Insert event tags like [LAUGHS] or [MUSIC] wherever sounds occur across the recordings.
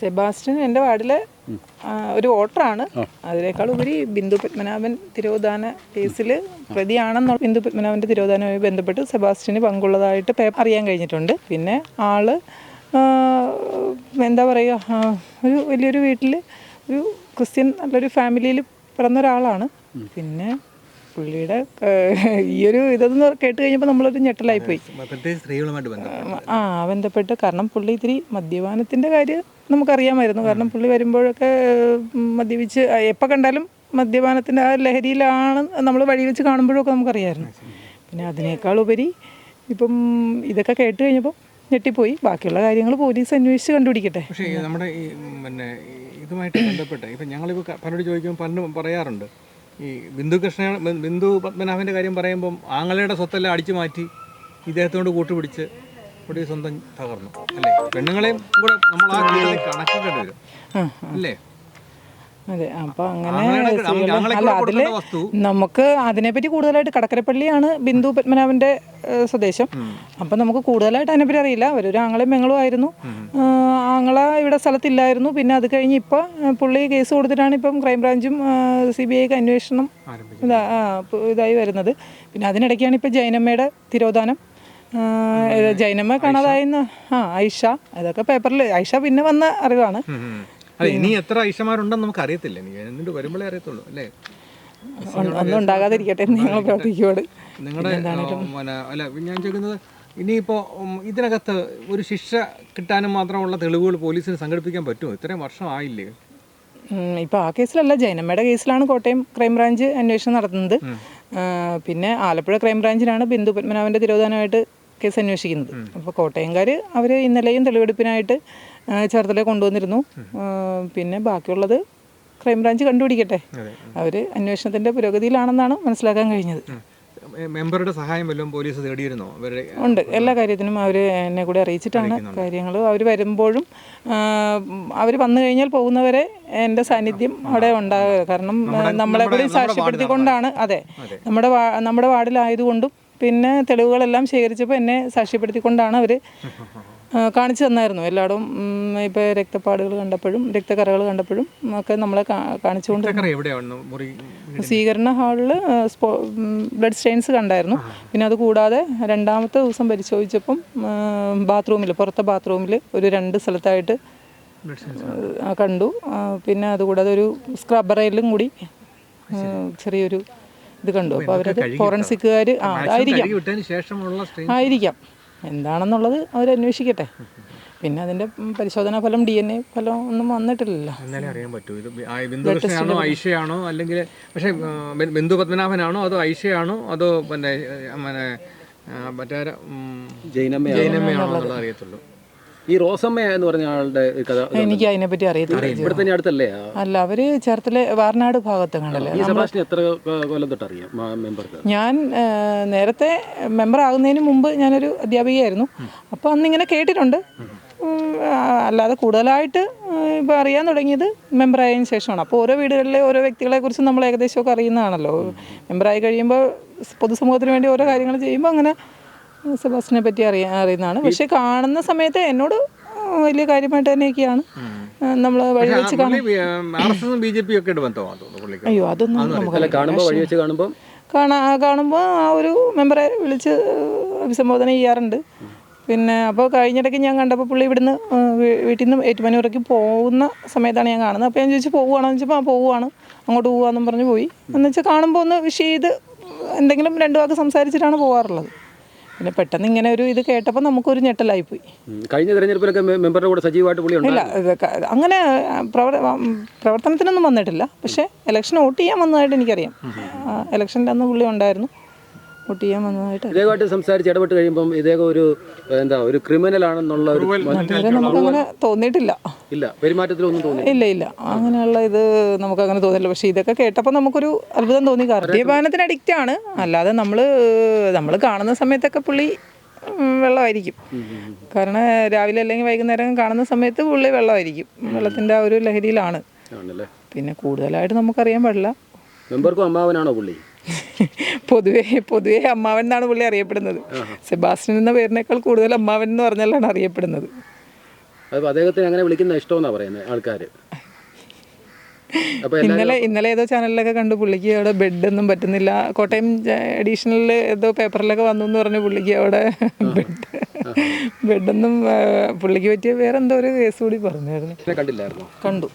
Sebastian എന്റെ വാർഡിലെ ഒരു വോട്ടറാണ്. അതിനേക്കാൾ ഉപരി ബിന്ദു പത്മനാഭൻ തിരോധാന കേസിൽ പ്രതിയാണെന്നുള്ള ബിന്ദു പത്മനാഭന്റെ തിരോധാനവുമായി ബന്ധപ്പെട്ട് സെബാസ്റ്റ്യന് പങ്കുള്ളതായിട്ട് പേപ്പർ അറിയാൻ കഴിഞ്ഞിട്ടുണ്ട്. പിന്നെ ആൾ എന്താ പറയുക ഒരു വലിയൊരു വീട്ടിൽ ഒരു ക്രിസ്ത്യൻ നല്ലൊരു ഫാമിലിയിൽ പിറന്ന ഒരാളാണ് പിന്നെ പുള്ളിയുടെ ഈ ഒരു ഇതെന്ന് കേട്ട് കഴിഞ്ഞപ്പോൾ നമ്മളൊരു ഞെട്ടലായി പോയി. ആ ബന്ധപ്പെട്ട്. കാരണം പുള്ളി ഇത്തിരി മദ്യപാനത്തിന്റെ കാര്യം നമുക്കറിയാമായിരുന്നു. കാരണം പുള്ളി വരുമ്പോഴൊക്കെ മദ്യപിച്ച് എപ്പോൾ കണ്ടാലും മദ്യപാനത്തിന്റെ ആ ലഹരിയിലാണ് നമ്മൾ വഴി വെച്ച് കാണുമ്പോഴൊക്കെ നമുക്കറിയാമായിരുന്നു. പിന്നെ അതിനേക്കാൾ ഉപരി ഇപ്പം ഇതൊക്കെ കേട്ട് കഴിഞ്ഞപ്പോൾ ഞെട്ടിപ്പോയി. ബാക്കിയുള്ള കാര്യങ്ങൾ പോലീസ് അന്വേഷിച്ച് കണ്ടുപിടിക്കട്ടെ. പക്ഷേ നമ്മുടെ ഈ പിന്നെ ഇതുമായിട്ട് ബന്ധപ്പെട്ട് ഇപ്പം ഞങ്ങളിപ്പോൾ പലരോട് ചോദിക്കുമ്പോൾ പലരും പറയാറുണ്ട്. ഈ ബിന്ദു കൃഷ്ണ ബിന്ദു പത്മനാഭന്റെ കാര്യം പറയുമ്പം ആങ്ങളയുടെ സ്വത്തെല്ലാം അടിച്ചു മാറ്റി ഇദ്ദേഹത്തോട് കൂട്ടുപിടിച്ച് കൂടി സ്വന്തം തകർന്നു. അല്ലേ? പെണ്ണുങ്ങളെയും കൂടെ നമ്മൾ ആ കണക്കാക്കേണ്ടി വരും. അല്ലേ? അതെ അപ്പൊ അങ്ങനെ അതിൽ ആങ്ങളെ വസ്തു. നമുക്ക് അതിനെപ്പറ്റി കൂടുതലായിട്ട് കടക്കരപ്പള്ളിയാണ് ബിന്ദു പത്മനാഭന്റെ സ്വദേശം. അപ്പൊ നമുക്ക് കൂടുതലായിട്ട് അതിനെപ്പറ്റി അറിയില്ല. അവരൊരു ആങ്ങളെയും മെങ്ങളും ആയിരുന്നു ആങ്ങള ഇവിടെ സ്ഥലത്തില്ലായിരുന്നു. പിന്നെ അത് കഴിഞ്ഞ് ഇപ്പോൾ പുള്ളി കേസ് കൊടുത്തിട്ടാണ് ഇപ്പം ക്രൈംബ്രാഞ്ചും സി ബി ഐക്ക് അന്വേഷണം ഇതാ ഇതായി വരുന്നത്. പിന്നെ അതിനിടയ്ക്കാണ് ഇപ്പോൾ ജൈനമ്മയുടെ തിരോധാനം. ജൈനമ്മ കാണാതായെന്ന് ആ ഐഷ. അതൊക്കെ പേപ്പറിൽ ഐഷ പിന്നെ വന്ന അറിവാണ്. ഇനി എത്ര ഐഷമാരുണ്ടെന്ന് നമുക്ക് അറിയത്തില്ല എന്നിട്ട് വരുമ്പോഴേ അറിയത്തുള്ളൂ അല്ലേ? ഒന്നും ഉണ്ടാകാതിരിക്കട്ടെ നിങ്ങൾ പ്രാർത്ഥിക്കുവാണ് നിങ്ങളുടെ അല്ല ഞാൻ ചോദിക്കുന്നത് ഇനിയിപ്പോൾ ഇതിനകത്ത് ഒരു ശിക്ഷ കിട്ടാനും മാത്രമുള്ള തെളിവുകൾ പോലീസിന് സംഘടിപ്പിക്കാൻ പറ്റുമോ? ഇത്രയും വർഷമായില്ലേ? ഇപ്പോൾ ഇപ്പൊ ആ കേസിലല്ല ജൈനമ്മയുടെ കേസിലാണ് കോട്ടയം ക്രൈംബ്രാഞ്ച് അന്വേഷണം നടത്തുന്നത്. പിന്നെ ആലപ്പുഴ ക്രൈംബ്രാഞ്ചിലാണ് ബിന്ദു പത്മനാഭന്റെ തിരോധാനമായിട്ട് കേസ് അന്വേഷിക്കുന്നത്. അപ്പോൾ കോട്ടയംകാർ അവർ ഇന്നലെയും തെളിവെടുപ്പിനായിട്ട് ചേർത്തല കൊണ്ടുവന്നിരുന്നു. പിന്നെ ബാക്കിയുള്ളത് ക്രൈംബ്രാഞ്ച് കണ്ടുപിടിക്കട്ടെ. അവർ അന്വേഷണത്തിന്റെ പുരോഗതിയിലാണെന്നാണ് മനസ്സിലാക്കാൻ കഴിഞ്ഞത്. മെമ്പറുടെ സഹായം വല്ലതും പോലീസ് തേടിയിരുന്നോ? അവരുടെ ഉണ്ട്. എല്ലാ കാര്യത്തിനും അവർ എന്നെ കൂടി അറിയിച്ചിട്ടാണ് കാര്യങ്ങൾ അവർ വരുമ്പോഴും അവർ വന്നു കഴിഞ്ഞാൽ പോകുന്നവരെ എന്റെ സാന്നിധ്യം അവിടെ ഉണ്ടാകുക കാരണം നമ്മളെ കൂടി സാക്ഷ്യപ്പെടുത്തിക്കൊണ്ടാണ് അതെ. നമ്മുടെ നമ്മുടെ വാർഡിലായതുകൊണ്ടും പിന്നെ തെളിവുകളെല്ലാം ശേഖരിച്ചപ്പോൾ എന്നെ സാക്ഷ്യപ്പെടുത്തിക്കൊണ്ടാണ് അവർ [LAUGHS] കാണിച്ചു തന്നായിരുന്നു എല്ലായിടും ഇപ്പോൾ രക്തപ്പാടുകൾ കണ്ടപ്പോഴും രക്തക്കറകൾ കണ്ടപ്പോഴും ഒക്കെ നമ്മളെ കാണിച്ചുകൊണ്ട് സ്വീകരണ ഹാളിൽ സ്പോ ബ്ലഡ് സ്റ്റെയിൻസ് കണ്ടായിരുന്നു. പിന്നെ അത് കൂടാതെ രണ്ടാമത്തെ ദിവസം പരിശോധിച്ചപ്പം ബാത്റൂമിൽ പുറത്തെ ബാത്റൂമിൽ ഒരു രണ്ട് സ്ഥലത്തായിട്ട് കണ്ടു. പിന്നെ അതുകൂടാതെ ഒരു സ്ക്രബറയിലും കൂടി ചെറിയൊരു ഇത് കണ്ടു. അപ്പോൾ അവരത് ഫോറൻസിക്കുകാർ ആ സ്ട്രെയിൻ ആയിരിക്കാം. എന്താണെന്നുള്ളത് അവർ അന്വേഷിക്കട്ടെ പിന്നെ അതിന്റെ പരിശോധനാ ഫലം ഡി എൻ എ ഫലം ഒന്നും വന്നിട്ടില്ലല്ലോ. എന്നാലേ അറിയാൻ പറ്റൂ. ഇത് ബി- ആ ബിന്ദു കൃഷ്ണയാണോ ഐഷയാണോ അല്ലെങ്കിൽ പക്ഷേ ബിന്ദു പത്മനാഭനാണോ അതോ ഐഷയാണോ അതോ പിന്നെ മറ്റേ ജൈനമ്മയാണോ? എന്നുള്ളത് അറിയത്തുള്ളൂ. ഈ റോസമ്മ എന്ന് പറഞ്ഞ ആളുടെ കഥ എനിക്ക് അതിനെപ്പറ്റി അറിയത്തില്ല. ഇവിടെ തന്നെ അടുത്തല്ലേ? അല്ല അവർ ചേർത്തല വാർനാട് ഭാഗത്ത് കണ്ടല്ലേ? എത്ര കൊല്ലം തൊട്ട് അറിയാം മെമ്പർക്ക്? ഞാൻ നേരത്തെ മെമ്പർ ആകുന്നതിന് മുമ്പ് ഞാനൊരു അധ്യാപികയായിരുന്നു. അപ്പോൾ അന്നിങ്ങനെ കേട്ടിട്ടുണ്ട്. അല്ലാതെ കൂടുതലായിട്ട് ഇപ്പോൾ അറിയാൻ തുടങ്ങിയത് മെമ്പറായതിനു ശേഷമാണ്. അപ്പോൾ ഓരോ വീടുകളിലെ ഓരോ വ്യക്തികളെ കുറിച്ചും നമ്മൾ ഏകദേശമൊക്കെ അറിയുന്നതാണല്ലോ. മെമ്പറായി കഴിയുമ്പോൾ പൊതുസമൂഹത്തിന് വേണ്ടി ഓരോ കാര്യങ്ങൾ ചെയ്യുമ്പോൾ അങ്ങനെ സെബാസ്റ്റിനെ പറ്റി അറിയാൻ അറിയുന്നതാണ്. പക്ഷെ കാണുന്ന സമയത്ത് എന്നോട് വലിയ കാര്യമായിട്ട് തന്നെയൊക്കെയാണ്. നമ്മൾ വഴി വെച്ച് അയ്യോ അതൊന്നും നമുക്ക് കാണുമ്പോൾ വഴി വെച്ച് കാണുമ്പോൾ കാണാ കാണുമ്പോൾ ആ ഒരു മെമ്പറെ വിളിച്ച് അഭിസംബോധന ചെയ്യാറുണ്ട്. പിന്നെ അപ്പോൾ കഴിഞ്ഞിടയ്ക്ക് ഞാൻ കണ്ടപ്പോൾ പുള്ളി ഇവിടുന്ന് വീട്ടിൽ നിന്ന് ഏറ്റുമാനൂരേക്ക് പോകുന്ന സമയത്താണ് ഞാൻ കാണുന്നത്. അപ്പോൾ ഞാൻ ചോദിച്ചു പോവുകയാണോ എന്ന് ചോദിച്ചപ്പോൾ ആ പോവുകയാണ് അങ്ങോട്ട് പോവുകയെന്നും പറഞ്ഞ് പോയി. എന്ന് വെച്ചാൽ കാണുമ്പോൾ ഒന്ന് വിഷ് ചെയ്ത് എന്തെങ്കിലും രണ്ട് വാക്ക് സംസാരിച്ചിട്ടാണ് പോകാറുള്ളത് പിന്നെ പെട്ടെന്ന് ഇങ്ങനെ ഒരു ഇത് കേട്ടപ്പോൾ നമുക്കൊരു ഞെട്ടലായി പോയി കഴിഞ്ഞ തെരഞ്ഞെടുപ്പിലൊക്കെ മെമ്പറുടെ കൂടെ സജീവമായിട്ട് പുള്ളി ഇല്ല അങ്ങനെ പ്രവർ പ്രവർത്തനത്തിനൊന്നും വന്നിട്ടില്ല. പക്ഷേ ഇലക്ഷൻ വോട്ട് ചെയ്യാൻ വന്നതായിട്ട് എനിക്കറിയാം. ഇലക്ഷന്റെ അന്ന് പുള്ളി ഉണ്ടായിരുന്നു. വോട്ട് ചെയ്യാൻ വന്നതായിട്ട് ഇദ്ദേഹമായിട്ട് സംസാരിച്ച് ഇടപെട്ട് കഴിയുമ്പം ഇദ്ദേഹം ഒരു എന്താ ഒരു ക്രിമിനൽ ആണെന്നുള്ള ഒരു അതുവരെ നമുക്കങ്ങനെ തോന്നിയിട്ടില്ല. ഇല്ല പെരുമാറ്റത്തിലൊന്നും തോന്നി ഇല്ല ഇല്ല. അങ്ങനെയുള്ള ഇത് നമുക്ക് അങ്ങനെ തോന്നില്ല പക്ഷേ ഇതൊക്കെ കേട്ടപ്പോൾ നമുക്കൊരു അത്ഭുതം തോന്നി. കാരണം മദ്യപാനത്തിന് അഡിക്റ്റ് ആണ്. അല്ലാതെ നമ്മൾ നമ്മൾ കാണുന്ന സമയത്തൊക്കെ പുള്ളി വെള്ളമായിരിക്കും. കാരണം രാവിലെ അല്ലെങ്കിൽ വൈകുന്നേരം കാണുന്ന സമയത്ത് പുള്ളി വെള്ളമായിരിക്കും. വെള്ളത്തിന്റെ ആ ഒരു ലഹരിയിലാണ്. പിന്നെ കൂടുതലായിട്ട് നമുക്കറിയാൻ പാടില്ല. മെമ്പർക്കും അമ്മാവനാണോ പുള്ളി? [LAUGHS] പൊതുവേ പൊതുവേ അമ്മാവൻ എന്നാണ് പുള്ളി അറിയപ്പെടുന്നത്. സെബാസ്റ്റ്യൻ എന്ന പേരിനേക്കാൾ കൂടുതൽ അമ്മാവൻ എന്ന് പറഞ്ഞാലാണ് അറിയപ്പെടുന്നത്. അദ്ദേഹത്തിന് അങ്ങനെ വിളിക്കുന്ന ഇഷ്ടമെന്നാണ് പറയുന്നത് ആൾക്കാർ അപ്പോൾ ഇന്നലെ ഇന്നലെ ഏതോ ചാനലിലൊക്കെ കണ്ടു പുള്ളിക്ക് അവിടെ ബെഡൊന്നും പറ്റുന്നില്ല. കോട്ടയം എഡീഷണലിൽ ഏതോ പേപ്പറിലൊക്കെ വന്നു എന്ന് പറഞ്ഞു പുള്ളിക്ക് അവിടെ ബെഡ് ബെഡൊന്നും പുള്ളിക്ക് പറ്റിയ വേറെ എന്തോ ഒരു കേസ് കൂടി പറഞ്ഞായിരുന്നു. കണ്ടില്ലായിരുന്നു? കണ്ടു.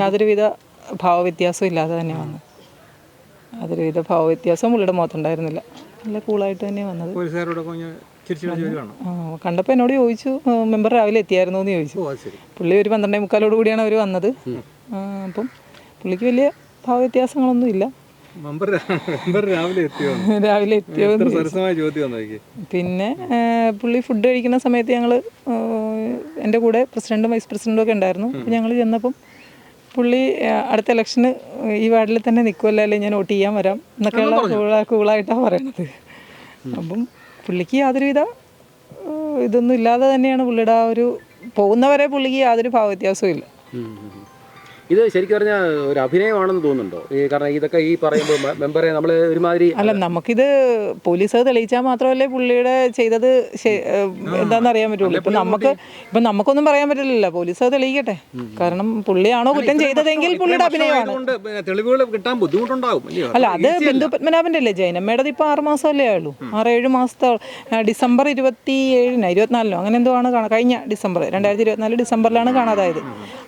യാതൊരുവിധ ഭാവവ്യത്യാസവും ഇല്ലാതെ തന്നെ വന്നു വിധ ഭാവവ്യത്യാസം പുള്ളിയുടെ മുഖത്തുണ്ടായിരുന്നില്ല. നല്ല കൂളായിട്ട് തന്നെ വന്നത്. കണ്ടപ്പോൾ എന്നോട് ചോദിച്ചു മെമ്പർ രാവിലെ എത്തിയായിരുന്നു എന്ന് ചോദിച്ചു. പുള്ളി ഒരു പന്ത്രണ്ടേ മുക്കാലോട് കൂടിയാണ് അവർ വന്നത്. അപ്പം പുള്ളിക്ക് വലിയ ഭാവവ്യത്യാസങ്ങളൊന്നും ഇല്ല. രാവിലെ എത്തിയോ? [LAUGHS] പിന്നെ പുള്ളി ഫുഡ് കഴിക്കുന്ന സമയത്ത് ഞങ്ങൾ എന്റെ കൂടെ പ്രസിഡന്റും വൈസ് പ്രസിഡന്റും ഒക്കെ ഉണ്ടായിരുന്നു. ഞങ്ങൾ ചെന്നപ്പം പുള്ളി അടുത്ത ഇലക്ഷന് ഈ വാർഡിൽ തന്നെ നിൽക്കുമല്ലോ അല്ലെങ്കിൽ ഞാൻ വോട്ട് ചെയ്യാൻ വരാം എന്നൊക്കെയുള്ള കൂളാ കൂളായിട്ടാണ് പറയണത്. അപ്പം പുള്ളിക്ക് യാതൊരുവിധ ഇതൊന്നും ഇല്ലാതെ തന്നെയാണ് പുള്ളിയുടെ ആ ഒരു പോകുന്നവരെ പുള്ളിക്ക് യാതൊരു ഭാവവ്യത്യാസവും ഇല്ല. ഇത് ശരിക്കും പറഞ്ഞാൽ ഒരു അഭിനയമാണെന്ന് തോന്നുന്നുണ്ടോ? ഈ കാരണം ഇതൊക്കെ ഈ പറയുമ്പോൾ മെമ്പറെ നമ്മൾ ഒരുമാതിരി അല്ല നമുക്കിത് പോലീസ് അത് തെളിയിച്ചാൽ മാത്രമല്ലേ പുള്ളിയുടെ ചെയ്തത് എന്താണെന്ന് അറിയാൻ പറ്റുള്ളൂ. ഇപ്പം നമുക്ക് ഇപ്പം നമുക്കൊന്നും പറയാൻ പറ്റില്ലല്ലോ. പോലീസ് അത് തെളിയിക്കട്ടെ. കാരണം പുള്ളിയാണോ കുറ്റം ചെയ്തതെങ്കിൽ പുള്ളിയുടെ അഭിനയമാണ്. തെളിവുകൾ കിട്ടാൻ ബുദ്ധിമുട്ടുണ്ടാകും. അല്ല അത് ബിന്ദു പത്മനാഭന്റെ അല്ലേ? ജൈനമ്മയുടെ ഇപ്പോൾ ആറ് മാസമല്ലേ ആയുള്ളൂ. ആറ് ഏഴ് മാസത്തെ ഡിസംബർ ഇരുപത്തി ഏഴിന് ഇരുപത്തിനാലിനോ അങ്ങനെ എന്തോ ആണ് കഴിഞ്ഞ ഡിസംബർ രണ്ടായിരത്തി ഇരുപത്തിനാല് ഡിസംബറിലാണ് കാണാതായത്.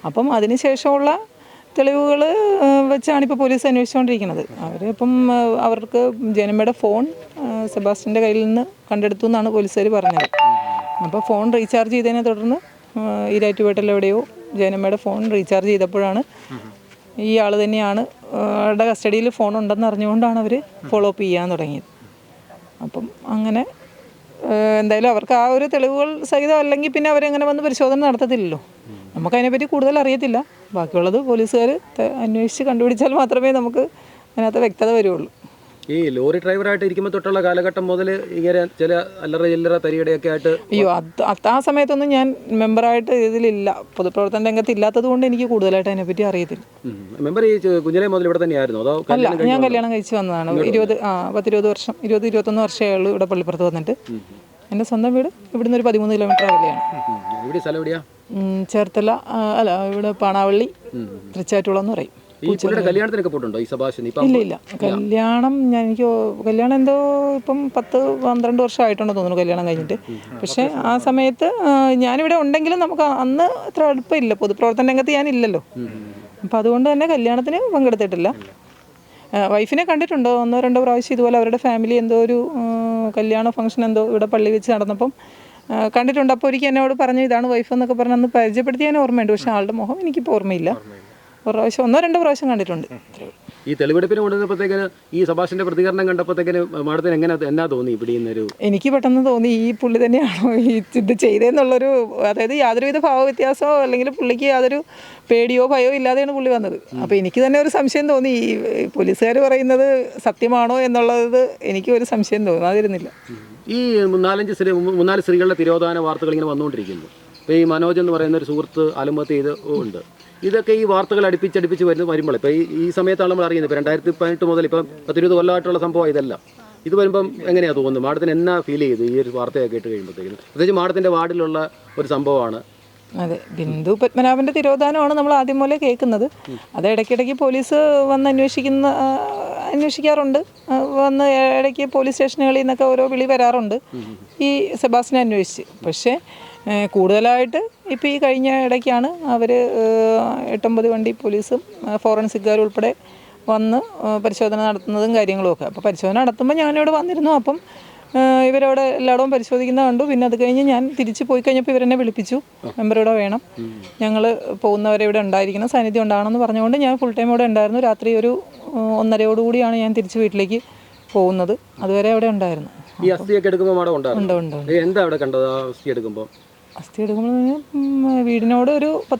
അപ്പം അതിന് ശേഷമുള്ള തെളിവുകൾ വെച്ചാണ് ഇപ്പോൾ പോലീസ് അന്വേഷിച്ചുകൊണ്ടിരിക്കുന്നത് അവർ ഇപ്പം അവർക്ക് ജനമയുടെ ഫോൺ സെബാസ്റ്റിന്റെ കയ്യിൽ നിന്ന് കണ്ടെടുത്തു എന്നാണ് പോലീസുകാർ പറഞ്ഞത്. അപ്പോൾ ഫോൺ റീചാർജ് ചെയ്തതിനെ തുടർന്ന് ഈരാറ്റുപേട്ടലെവിടെയോ ജനമയുടെ ഫോൺ റീചാർജ് ചെയ്തപ്പോഴാണ് ഈ ആൾ തന്നെയാണ് അവരുടെ കസ്റ്റഡിയിൽ ഫോൺ ഉണ്ടെന്ന് അറിഞ്ഞുകൊണ്ടാണ് അവർ ഫോളോ അപ്പ് ചെയ്യാൻ തുടങ്ങിയത്. അപ്പം അങ്ങനെ എന്തായാലും അവർക്ക് ആ ഒരു തെളിവുകൾ സഹിതം അല്ലെങ്കിൽ പിന്നെ അവരെങ്ങനെ വന്ന് പരിശോധന നടത്തത്തില്ലല്ലോ. നമുക്കതിനെപ്പറ്റി കൂടുതൽ അറിയത്തില്ല. ബാക്കിയുള്ളത് പോലീസുകാർ അന്വേഷിച്ച് കണ്ടുപിടിച്ചാൽ മാത്രമേ നമുക്ക് അതിനകത്ത് വ്യക്തത വരുള്ളൂ. ഈ ലോറി ഡ്രൈവറായിട്ട് ഇരിക്കുമ്പോൾ തൊട്ടുള്ള കാലഘട്ടം മുതൽ ഇങ്ങനെ ചില അല്ലറ ചില്ലറ തരികടയൊക്കെ ആയിട്ട് അയ്യോ അത് ആ സമയത്തൊന്നും ഞാൻ മെമ്പറായിട്ട് ഇതിലില്ല. പൊതുപ്രവർത്തന രംഗത്ത് ഇല്ലാത്തത് കൊണ്ട് എനിക്ക് കൂടുതലായിട്ട് അതിനെപ്പറ്റി അറിയത്തില്ല. മെമ്പർ ഈ കുഞ്ഞിലെ മുതൽ ഇവിടെ തന്നെയായിരുന്നു? അതോ അല്ല ഞാൻ കല്യാണം കഴിച്ച് വന്നതാണ്. ഇരുപത് ആ പത്തിരുപത് വർഷം ഇരുപത് ഇരുപത്തൊന്ന് വർഷമേ ഉള്ളൂ ഇവിടെ പള്ളിപ്പുറത്ത് വന്നിട്ട്. എന്റെ സ്വന്തം വീട് ഇവിടുന്ന് ഒരു പതിമൂന്ന് കിലോമീറ്റർ അകലെയാണ്. ചേർത്തല അല്ല ഇവിടെ പാണാവള്ളി തൃച്ചാറ്റുള്ള എന്ന് പറയും. ഈ പുള്ളിയുടെ കല്യാണത്തിനൊക്കെ പോയിട്ടുണ്ടോ ഈ സഭാഷൻ ഇല്ല ഇല്ല. കല്യാണം ഞാൻ എനിക്ക് കല്യാണം എന്തോ ഇപ്പം പത്ത് പന്ത്രണ്ട് വർഷം ആയിട്ടുണ്ടെന്ന് തോന്നുന്നു കല്യാണം കഴിഞ്ഞിട്ട്. പക്ഷേ ആ സമയത്ത് ഞാനിവിടെ ഉണ്ടെങ്കിലും നമുക്ക് അന്ന് അത്ര അടുപ്പമില്ല പൊതുപ്രവർത്തന രംഗത്ത് ഞാനില്ലല്ലോ. അപ്പം അതുകൊണ്ട് തന്നെ കല്യാണത്തിന് പങ്കെടുത്തിട്ടില്ല. വൈഫിനെ കണ്ടിട്ടുണ്ടോ? ഒന്നോ രണ്ടോ പ്രാവശ്യം ഇതുപോലെ അവരുടെ ഫാമിലി എന്തോ ഒരു കല്യാണ ഫംഗ്ഷൻ എന്തോ ഇവിടെ പള്ളി വെച്ച് നടന്നപ്പം കണ്ടിട്ടുണ്ട്. അപ്പോൾ ഒരിക്കൽ എന്നോട് പറഞ്ഞു ഇതാണ് വൈഫ് എന്നൊക്കെ പറഞ്ഞ് അന്ന് പരിചയപ്പെടുത്തി ഞാൻ ഓർമ്മയുണ്ട്. പക്ഷേ ആളുടെ മുഖം എനിക്കിപ്പോൾ ഓർമ്മയില്ല. ഒരു പ്രാവശ്യം ഒന്നോ രണ്ടോ പ്രാവശ്യം കണ്ടിട്ടുണ്ട്. ഈ തെളിവെടുപ്പിന് കൊണ്ടുവന്നപ്പോഴത്തേക്കിന് ഈ സഭാഷിന്റെ പ്രതികരണം കണ്ടപ്പോഴത്തേക്കിന് മാഡത്തിന് എങ്ങനെ എന്നാ തോന്നി? ഇവിടെ ഇന്നൊരു എനിക്ക് പെട്ടെന്ന് തോന്നി ഈ പുള്ളി തന്നെയാണോ ഈ ഇത് ചെയ്തതെന്നുള്ളൊരു അതായത് യാതൊരുവിധ ഭാവവ്യത്യാസമോ അല്ലെങ്കിൽ പുള്ളിക്ക് യാതൊരു പേടിയോ ഭയോ ഇല്ലാതെയാണ് പുള്ളി വന്നത്. അപ്പോൾ എനിക്ക് തന്നെ ഒരു സംശയം തോന്നി. ഈ പോലീസുകാർ പറയുന്നത് സത്യമാണോ എന്നുള്ളത് എനിക്ക് ഒരു സംശയം തോന്നാതിരുന്നില്ല. ഈ നാലഞ്ച് സ്ത്രീ മൂന്നാൽ സ്ത്രീകളുടെ തിരോധാന വാർത്തകൾ ഇങ്ങനെ വന്നുകൊണ്ടിരിക്കുന്നു. ഇപ്പോൾ ഈ മനോജ് എന്ന് പറയുന്ന ഒരു സുഹൃത്ത് ആത്മഹത്യ ചെയ്ത് ഉണ്ട്. ഇതൊക്കെ ഈ വാർത്തകൾ അടുപ്പിച്ചടുപ്പിച്ച് വരുന്ന വരുമ്പോൾ ഇപ്പോൾ ഈ ഈ സമയത്താണ് നമ്മൾ അറിയുന്നത്. ഇപ്പോൾ രണ്ടായിരത്തി പതിനെട്ട് മുതൽ ഇപ്പം പത്തിരുപത് കൊല്ലമായിട്ടുള്ള സംഭവം ഇതല്ല. ഇത് വരുമ്പം എങ്ങനെയാണ് തോന്നുന്നത്? മാഡത്തിന് എന്നാ ഫീൽ ചെയ്തു ഈ ഒരു വാർത്തയൊക്കെ കേട്ട് കഴിയുമ്പോഴത്തേക്കും പ്രത്യേകിച്ച് മാഡത്തിന്റെ വാർഡിലുള്ള ഒരു സംഭവമാണ്. അതെ ബിന്ദു പത്മനാഭന്റെ തിരോധാനമാണ് നമ്മൾ ആദ്യം പോലെ കേൾക്കുന്നത്. അത് ഇടയ്ക്കിടയ്ക്ക് പോലീസ് വന്ന് അന്വേഷിക്കുന്ന അന്വേഷിക്കാറുണ്ട്. വന്ന് ഇടയ്ക്ക് പോലീസ് സ്റ്റേഷനുകളിൽ നിന്നൊക്കെ ഓരോ വിളി വരാറുണ്ട്. ഈ സെബാസ്റ്റിനെ അന്വേഷിച്ച്. പക്ഷേ കൂടുതലായിട്ട് ഇപ്പോൾ ഈ കഴിഞ്ഞ ഇടയ്ക്കാണ് അവർ എട്ടൊമ്പത് വണ്ടി പോലീസും ഫോറൻസിക്കാരും ഉൾപ്പെടെ വന്ന് പരിശോധന നടത്തുന്നതും കാര്യങ്ങളും ഒക്കെ അപ്പോൾ പരിശോധന നടത്തുമ്പോൾ ഞാനിവിടെ വന്നിരുന്നു. അപ്പം ഇവരവിടെ എല്ലായിടവും പരിശോധിക്കുന്ന കണ്ടു. പിന്നെ അത് കഴിഞ്ഞ് ഞാൻ തിരിച്ച് പോയി കഴിഞ്ഞപ്പോൾ ഇവരെന്നെ വിളിപ്പിച്ചു. മെമ്പറിവിടെ വേണം. ഞങ്ങൾ പോകുന്നവരെ ഇവിടെ ഉണ്ടായിരിക്കണം. സാന്നിധ്യം ഉണ്ടാകണമെന്ന് പറഞ്ഞുകൊണ്ട് ഞാൻ ഫുൾ ടൈം ഇവിടെ ഉണ്ടായിരുന്നു. രാത്രി ഒരു ഒന്നരയോടുകൂടിയാണ് ഞാൻ തിരിച്ച് വീട്ടിലേക്ക് പോകുന്നത്. അതുവരെ അവിടെ ഉണ്ടായിരുന്നു. ഈ അസ്ഥിയൊക്കെ എടുക്കുമ്പോൾ മാഡം ഉണ്ട് ഉണ്ട് എന്താ അവിടെ കണ്ടത് അസ്ഥി എടുക്കുമ്പോൾ അസ്ഥി എടുക്കുമ്പോൾ വീടിനോട് ഒരു പത്ത്